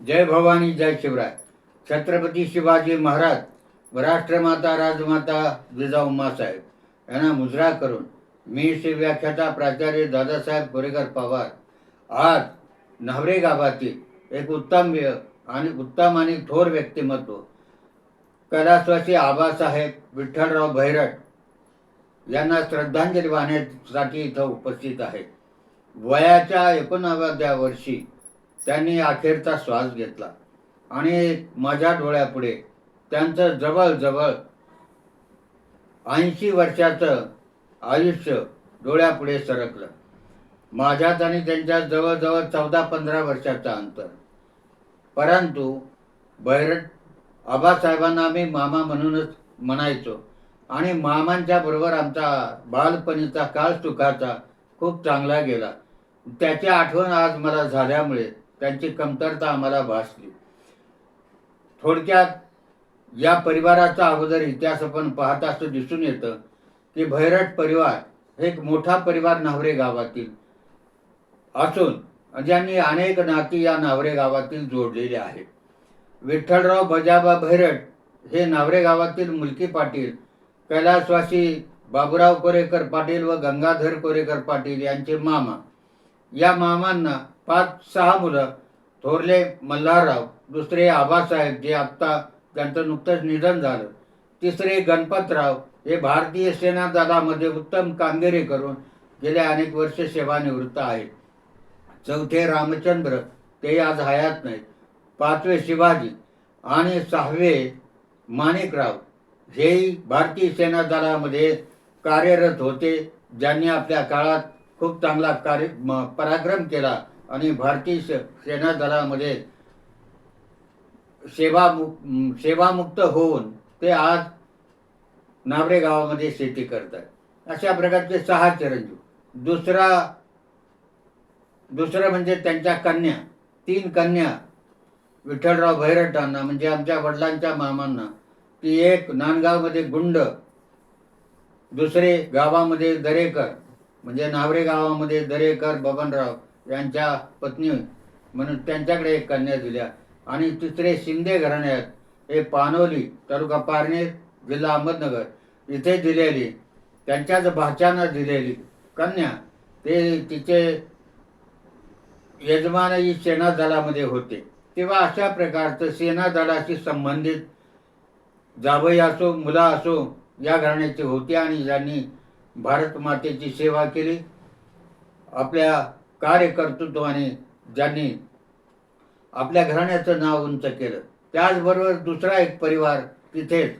जय भवानी जय शिवराय. छत्रपती शिवाजी महाराज राष्ट्रमाता राजमाता जिजाऊ मासाहेब यांना मुजरा करून मी श्री व्याख्याता प्राचार्य दादासाहेब कोरेकर पवार. आज न्हावरे गावातील एक उत्तम आणि उत्तम आणि थोर व्यक्तिमत्व कैलासवासी आबासाहेब विठ्ठलराव भैरट यांना श्रद्धांजली वाहण्यासाठी इथं उपस्थित आहेत वयाच्या एकोणाव्या वर्षी त्यांनी अखेरचा श्वास घेतला. आणि माझ्या डोळ्यापुढे त्यांचं जवळजवळ ऐंशी वर्षाचं आयुष्य डोळ्यापुढे सरकलं. माझ्यात आणि त्यांच्या जवळजवळ चौदा पंधरा वर्षाचं अंतर. परंतु बैरट आबासाहेबांना आम्ही मामा म्हणूनच म्हणायचो. आणि मामांच्या बरोबर आमचा बालपणीचा काळ सुखाचा खूप चांगला गेला. त्याची आठवण आज मला झाल्यामुळे त्यांची कमतरता आम्हाला भासली. थोडक्यात या परिवाराचा अगोदर इतिहास आपण पाहत असतो दिसून येतं की भैरट परिवार हे एक मोठा परिवार नावरे गावातील असून ज्यांनी अनेक नाती या नावरे गावातील जोडलेले आहेत. विठ्ठलराव बजाबा भैरट हे नावरे गावातील मुलकी पाटील कैलासवासी बाबुराव कोरेकर पाटील व गंगाधर कोरेकर पाटील यांचे मामा या मामांना पाच सहा मुलं थोरले मल्हारराव दुसरे आबासाहेब जे आत्ता त्यांचं नुकतंच निधन झालं. तिसरे गणपतराव हे भारतीय सेना दलामध्ये उत्तम कामगिरी करून गेल्या अनेक वर्ष सेवानिवृत्त आहेत. चौथे रामचंद्र ते आज हयात नाहीत. पाचवे शिवाजी आणि सहावे माणिकराव. हेही भारतीय सेना दलामध्ये कार्यरत होते ज्यांनी आपल्या काळात खूप चांगला कार्य पराक्रम केला. आणि भारतीय सेना दलामध्ये सेवा सेवामुक्त होऊन ते आज नावरे गावामध्ये शेती करतात अशा प्रकारचे सहा चिरंजीव. दुसरा दुसरं म्हणजे त्यांच्या कन्या तीन कन्या विठ्ठलराव भैरटांना म्हणजे आमच्या वडिलांच्या मामांना. ती एक नांदगावमध्ये गुंड दुसरे गावामध्ये दरेकर म्हणजे नावरे गावामध्ये दरेकर बबनराव यांच्या पत्नी म्हणून त्यांच्याकडे एक कन्या दिल्या. आणि तिसरे शिंदे घराण्यात हे पानोली तालुका पारनेर जिल्हा अहमदनगर इथे दिलेली त्यांच्याच भाच्यानं दिलेली कन्या. ते तिचे यजमानही सेना दलामध्ये होते. तेव्हा अशा प्रकारचं सेना दलाशी संबंधित जावई असो मुला असो या घराण्याची होती आणि ज्यांनी भारत मातेची सेवा केली. आपल्या कार्यकर्तृत्वाने ज्यांनी आपल्या घराण्याचं नाव उंच केलं. त्याचबरोबर दुसरा एक परिवार तिथेच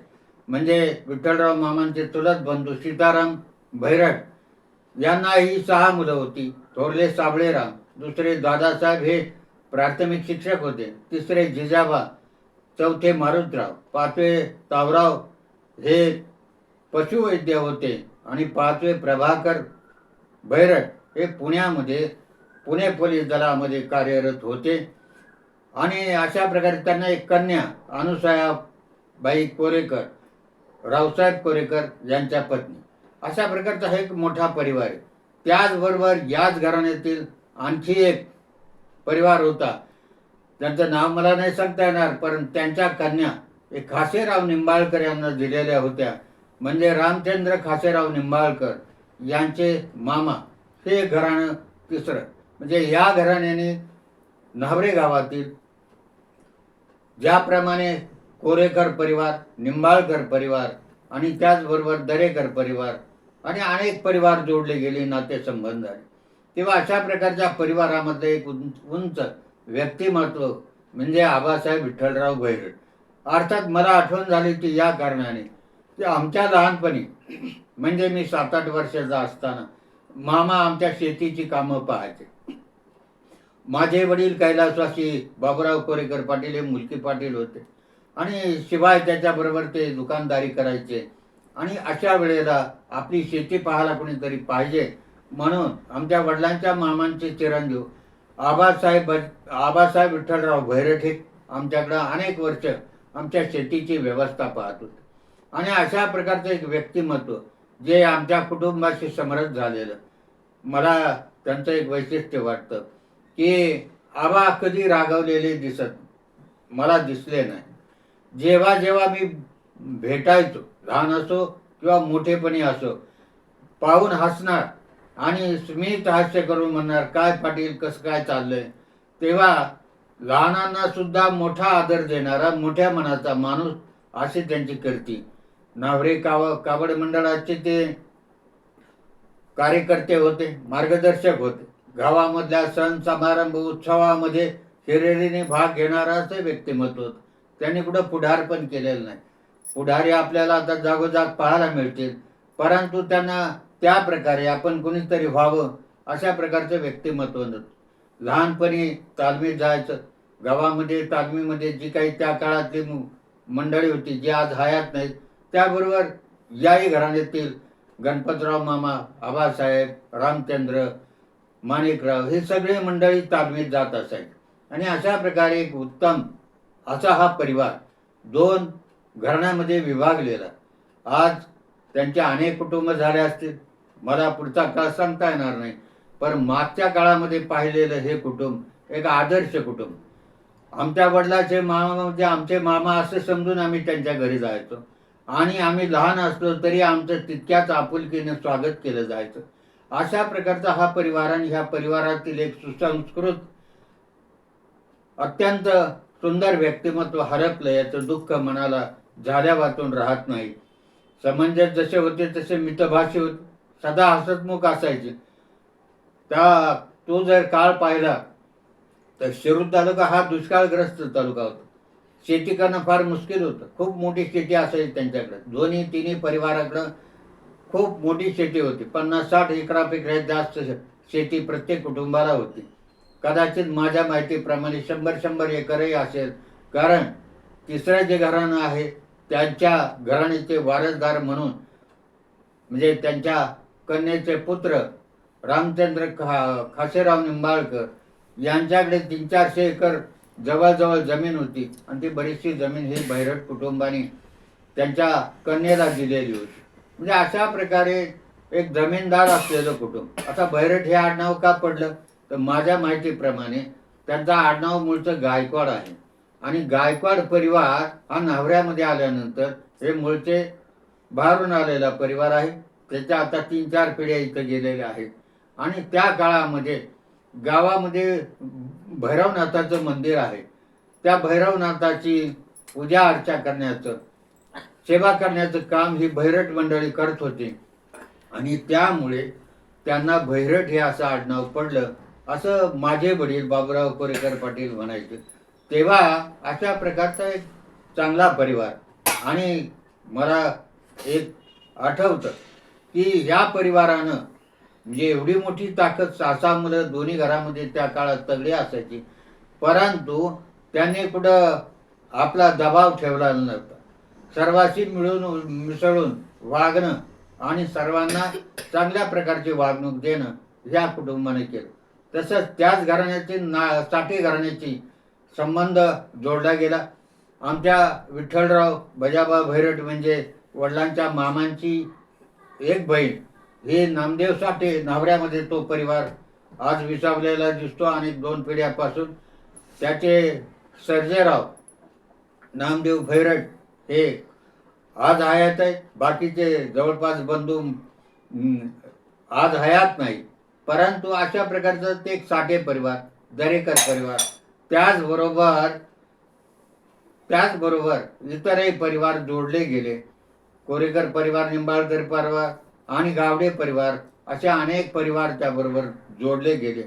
म्हणजे विठ्ठलराव मामांचे चुलत बंधू सीताराम भैरट यांना ही सहा मुलं होती. थोरले साबळेराम दुसरे दादासाहेब हे प्राथमिक शिक्षक होते. तिसरे जिजाबा चौथे मारुतराव पाचवे तावराव हे पशुवैद्य होते. आणि पाचवे प्रभाकर भैरट हे पुण्यामध्ये पुणे पोलीस दलामध्ये कार्यरत होते. आणि अशा प्रकारे त्यांना एक कन्या अनुसयाबाई कोरेकर रावसाहेब कोरेकर यांच्या पत्नी. अशा प्रकारचा हा एक मोठा परिवार आहे. त्याचबरोबर याच घराण्यातील आणखी एक परिवार होता. त्यांचं नाव मला नाही सांगता येणार पण त्यांच्या कन्या एक खासेराव निंबाळकर यांना दिलेल्या होत्या. म्हणजे रामचंद्र खासेराव निंबाळकर यांचे मामा. हे घराणं तिसरं. म्हणजे या घराण्याने न्हावरे गावातील ज्याप्रमाणे कोरेकर परिवार निंबाळकर परिवार आणि त्याचबरोबर दरेकर परिवार आणि अनेक परिवार जोडले गेले नातेसंबंध आहे तेव्हा अशा प्रकारच्या परिवारामध्ये एक उंच उंच व्यक्तिमत्व म्हणजे आबासाहेब विठ्ठलराव भैरड अर्थात मला आठवण झाली ती या कारणाने. ते आमच्या लहानपणी. म्हणजे मी सात आठ वर्षाचा असताना मामा आमच्या शेतीची कामं पाहायचे. माझे वडील कैलासवासी बाबुराव कोरेकर पाटील हे मुलकी पाटील होते. आणि शिवाय त्याच्याबरोबर ते दुकानदारी करायचे. आणि अशा वेळेला आपली शेती पाहायला कोणीतरी पाहिजे म्हणून आमच्या वडिलांच्या मामांचे चिरंजीव आबासाहेब आबासाहेब विठ्ठलराव भैरठे आमच्याकडं अनेक वर्ष आमच्या शेतीची व्यवस्था पाहत होते. आणि अशा प्रकारचं एक व्यक्तिमत्व जे आमच्या कुटुंबाशी समरस झालेलं. मला त्यांचं एक वैशिष्ट्य वाटतं की आबा कधी रागवलेले दिसत मला दिसले नाही. जेव्हा जेव्हा मी भेटायचो लहान असो किंवा मोठेपणी असो पाहून हसणार आणि स्मित हास्य करून म्हणणार काय पाटील कसं काय चाललंय? तेव्हा लहानांना सुद्धा मोठा आदर देणारा मोठ्या मनाचा माणूस अशी त्यांची करती. नावरे काव कावड मंडळाचे ते कार्यकर्ते होते मार्गदर्शक होते. गावामधल्या सण समारंभ उत्सवामध्ये हिरिरीने भाग घेणाराच व्यक्तिमत्व होतं. त्यांनी कुठं पुढार पण केलेलं नाही. पुढारी आपल्याला आता जागोजाग पाहायला मिळतील. परंतु त्यांना त्या प्रकारे आपण कुणीतरी व्हावं अशा प्रकारचं व्यक्तिमत्व नव्हतं. लहानपणी तालमीत जायचं. गावामध्ये तालमीमध्ये जी काही त्या काळातली मंडळी होती जी आज हयात नाहीत त्याबरोबर याही घराण्यातील गणपतराव मामा आबासाहेब रामचंद्र माणिकराव हे सगळे मंडळी तालमीत जात असायचे. आणि अशा प्रकारे एक उत्तम असा हा परिवार दोन घराण्यामध्ये विभागलेला. आज त्यांचे अनेक कुटुंब झाले असतील. मला पुढचा काळ सांगता येणार नाही. पण मागच्या काळामध्ये पाहिलेलं हे कुटुंब एक आदर्श कुटुंब. आमच्या वडिलाचे मामा म्हणजे आमचे मामा असं समजून आम्ही त्यांच्या घरी जायचो. आणि आम्ही लहान असलो तरी आमचं तितक्याच आपुलकीने स्वागत केलं जायचं. अशा प्रकारचा हा परिवार आणि ह्या परिवारातील एक सुसंस्कृत अत्यंत सुंदर व्यक्तिमत्व हरपलं याचं दुःख मनाला झाल्या वाचून राहत नाही. समंजस जसे होते तसे मितभाषी होते सदा हसतमुख असायचे. त्या तो जर काळ पाहिला तर शिरूर तालुका हा दुष्काळग्रस्त तालुका होता. शेती करणं फार मुश्किल होतं. खूप मोठी शेती असायची त्यांच्याकडे. दोन्ही तिन्ही परिवाराकडं खूप मोठी शेती होती. पन्नास साठ एकरापेक्षा जास्त शेती प्रत्येक कुटुंबाला होती. कदाचित माझ्या माहितीप्रमाणे शंभर शंभर एकरही असेल. कारण तिसरं जे घराणं आहे त्यांच्या घराण्याचे वारसदार म्हणून म्हणजे त्यांच्या कन्येचे पुत्र रामचंद्र खा खासेराव निंबाळकर यांच्याकडे तीन चारशे एकर जवळजवळ जमीन होती. आणि ती बरीचशी जमीन ही भैरट कुटुंबाने त्यांच्या कन्येला दिलेली होती. म्हणजे अशा प्रकारे एक जमीनदार असलेलं कुटुंब. आता भैरट हे आडनाव का पडलं? तर माझ्या माहितीप्रमाणे त्यांचा आडनाव मूळचं गायकवाड आहे. आणि गायकवाड परिवार हा नवऱ्यामध्ये आल्यानंतर हे मूळचे बाहेरून आलेला परिवार आहे. त्याच्या आता तीन चार पिढ्या इथं गेलेल्या आहेत. आणि त्या काळामध्ये गावामध्ये भैरवनाथाचं मंदिर आहे. त्या भैरवनाथाची पूजा अर्चा करण्याचं सेवा करण्याचं काम ही भैरट मंडळी करत होती. आणि त्यामुळे त्यांना भैरट हे असं आडनाव पडलं. असं माझे वडील बाबुराव कोरेकर पाटील म्हणायचे. तेव्हा अशा प्रकारचा एक चांगला परिवार. आणि मला एक आठवतं की या परिवारानं म्हणजे एवढी मोठी ताकद सासा मुलं दोन्ही घरामध्ये त्या काळात तगडी असायची. परंतु त्यांनी कुठं आपला दबाव ठेवला नव्हता. सर्वांशी मिळून मिसळून वागणं आणि सर्वांना चांगल्या प्रकारची वागणूक देणं या कुटुंबाने केलं. तसंच त्याच घराण्याची ना साठे घराण्याची संबंध जोडला गेला. आमच्या विठ्ठलराव बजाबा भैरट म्हणजे वडिलांच्या मामांची एक बहीण. हे नामदेव साठे नावऱ्यामध्ये तो परिवार आज विसावलेला दिसतो आणि दोन पिढ्यापासून त्याचे सर्जेराव नामदेव भैरट हे आज हयात आहे बाकीचे जवळपास बंधू आज हयात नाही. परंतु अशा प्रकारचं ते एक साठे परिवार दरेकर परिवार त्याचबरोबर त्याचबरोबर इतरही परिवार जोडले गेले. कोरेकर परिवार निंबाळकर परिवार आणि गावडे परिवार अशा अनेक परिवार त्याबरोबर जोडले गेले.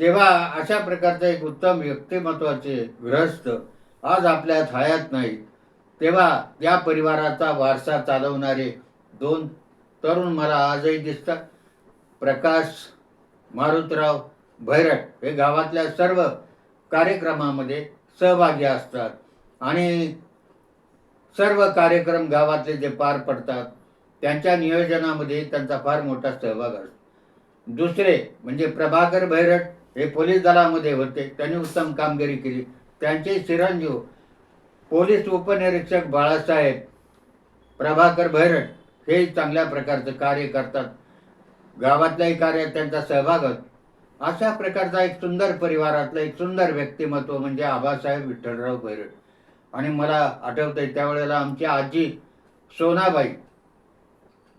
तेव्हा अशा प्रकारचे एक उत्तम व्यक्तिमत्वाचे ग्रहस्थ आज आपल्यात हयात नाही तेव्हा त्या परिवाराचा वारसा चालवणारे दोन तरुण मला आजही दिसतात. प्रकाश मारुतराव भैरट हे गावातल्या सर्व कार्यक्रमामध्ये सहभागी असतात. आणि सर्व कार्यक्रम गावातले जे पार पडतात त्यांच्या नियोजनामध्ये त्यांचा फार मोठा सहभाग असतो. दुसरे म्हणजे प्रभाकर भैरट हे पोलीस दलामध्ये होते. त्यांनी उत्तम कामगिरी केली. त्यांचे चिरंजीव पोलीस उपनिरीक्षक बाळासाहेब प्रभाकर भैरट हे चांगल्या प्रकारचं कार्य करतात. गावातल्याही कार्यात त्यांचा सहभाग असतो अशा प्रकारचा एक सुंदर परिवारातलं एक सुंदर व्यक्तिमत्व म्हणजे आबासाहेब विठ्ठलराव भैरट आणि मला आठवतंय त्यावेळेला आमची आजी सोनाबाई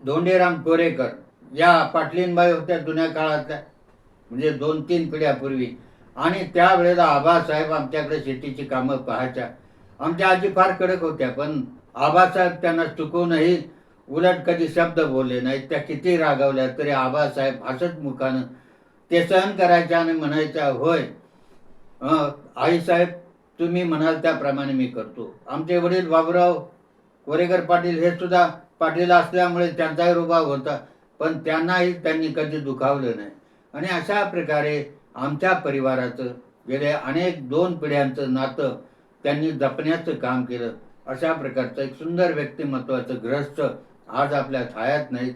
धोंडेराम कोरेकर या पाटलीनबाई होत्या जुन्या काळातल्या. म्हणजे दोन तीन पिढ्यापूर्वी. आणि त्यावेळेला आबासाहेब आमच्याकडे शेतीची कामं पाहायच्या. आमच्या आजी फार कडक होत्या पण आबासाहेब त्यांना चुकवूनही उलट कधी शब्द बोलले नाहीत. त्या किती रागावल्या तरी आबासाहेब हसत मुखानं ते सहन करायच्या आणि म्हणायच्या होय आईसाहेब तुम्ही म्हणाल त्याप्रमाणे मी करतो. आमचे वडील बाबूराव कोरेकर पाटील हे सुद्धा पाटील असल्यामुळे त्यांचाही रुबाब होता पण त्यांनाही त्यांनी कधी दुखावलं नाही. आणि अशा प्रकारे आमच्या परिवाराचं गेल्या अनेक दोन पिढ्यांचं नातं त्यांनी जपण्याचं काम केलं. अशा प्रकारचं एक सुंदर व्यक्तिमत्वाचं ग्रस्त आज आपल्या थायात नाहीत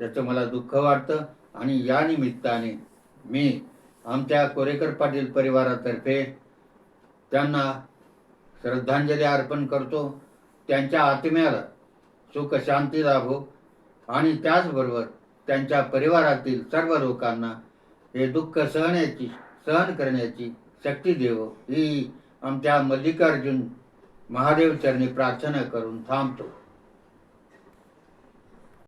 याचं मला दुःख वाटतं. आणि या निमित्ताने मी आमच्या कोरेकर पाटील परिवारातर्फे त्यांना श्रद्धांजली अर्पण करतो. त्यांच्या आत्म्याला सुख शांती लाभो. आणि त्याचबरोबर त्यांच्या परिवारातील सर्व लोकांना हे दुःख सहण्याची सहन करण्याची शक्ती देवो. ही आमच्या मल्लिकार्जुन महादेव चरणी प्रार्थना करून थांबतो.